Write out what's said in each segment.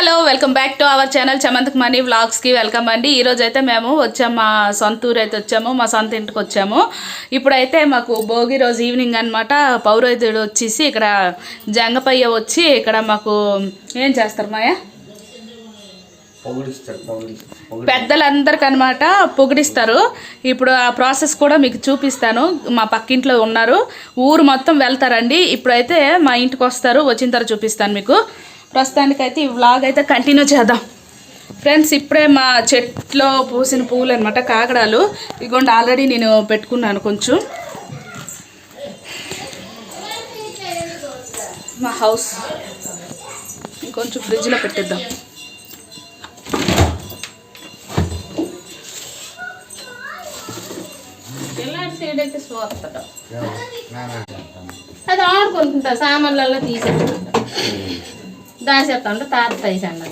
Hello welcome back to our channel Chamanth money వ్లాగ్స్కి welcome అండి. ఈ రోజు అయితే మేము వచ్చాము మా సొంత ఊరు అయితే వచ్చాము మా సొంత ఇంటికి వచ్చాము. ఇప్పుడైతే మాకు భోగి రోజు ఈవినింగ్ అనమాట పౌరోహితుడు వచ్చేసి ఇక్కడ జంగపయ్య వచ్చి ఇక్కడ మాకు ఏం చేస్తారు మాయా? పెద్దలందరికి అనమాట పొగిడిస్తారు. ఇప్పుడు ఆ ప్రాసెస్ కూడా మీకు చూపిస్తాను. మా పక్కింట్లో ఉన్నారు. ఊరు మొత్తం వెళ్తారండి. ఇప్పుడైతే మా ఇంటికి వస్తారు. వచ్చిన తర్వాత చూపిస్తాను మీకు. ప్రస్తుతానికైతే ఈ వ్లాగ్ అయితే కంటిన్యూ చేద్దాం. ఫ్రెండ్స్ ఇప్పుడే మా చెట్లో పూసిన పువ్వులు అనమాట కాకడాలు ఇదిగోండి ఆల్రెడీ నేను పెట్టుకున్నాను కొంచెం. మా హౌస్ ఇంకొంచెం ఫ్రిడ్జ్లో పెట్టేద్దాం. అది ఆడుకుంటుంటా సామాన్లలో తీసేస్తుంటా దాచేస్తా ఉంటే తాత తీసండి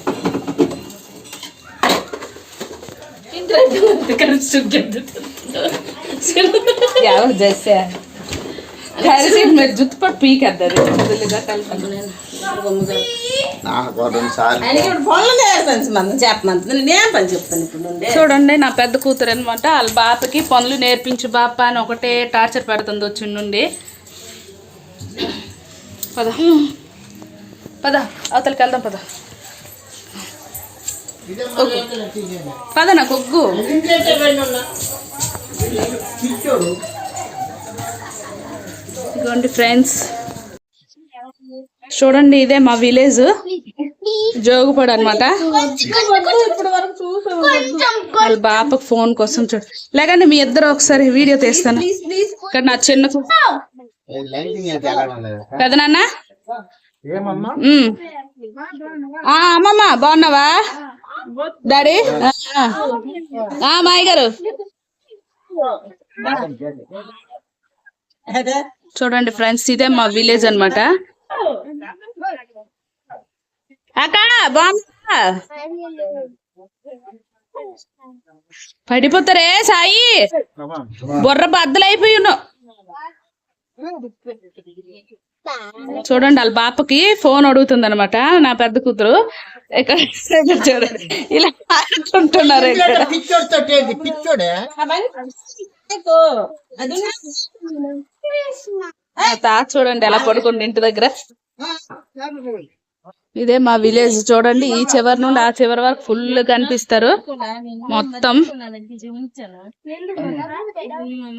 ಯಾವ ಜೈಸೆ కలిసి మీరు జుట్టు పట్టు పీకేద్దరు వదిలిగా కలిపి నాకు రెండు సార్లు ఆయన ఇప్పుడు పనులు నేర్పించు మనం చెప్పమంది నేను పని చెప్తాను ఇప్పుడు నుండి చూడండి నా పెద్ద కూతురు అనమాట వాళ్ళ బాపకి పనులు నేర్పించు బాప అని ఒకటే టార్చర్ పెడుతుంది వచ్చి నుండి పద పద అవతలకి వెళ్దాం పద. పద నాకు ఒగ్గు ఇదిగోండి ఫ్రెండ్స్ చూడండి ఇదే మా విలేజ్ జోగుపాడు అనమాట వాళ్ళ బాపకు ఫోన్ కోసం చూడు. లేకండి మీ ఇద్దరు ఒకసారి వీడియో తీస్తాను. ఇక్కడ నా చిన్న పెదనాన్న? అమ్మమ్మ బాగున్నావా? డాడీ? ఆ, ఆ. ఆ మాయ గారు. చూడండి ఫ్రెండ్స్ ఇదే మా విలేజ్ అన్నమాట. అక్క బాగున్నా పడిపోతారే సాయి? బుర్ర బద్దలైపోయి ఉన్నావు. చూడండి వాళ్ళ పాపకి ఫోన్ అడుగుతుంది అనమాట నా పెద్ద కూతురు. ఇక్కడ చూడండి ఇలా ఆడుకుంటున్నారు మా తాత చూడండి ఎలా పడుకుంది ఇంటి దగ్గర. ఇదే మా విలేజ్ చూడండి ఈ చివరి నుండి ఆ చివరి వరకు ఫుల్ కనిపిస్తారు. మొత్తం.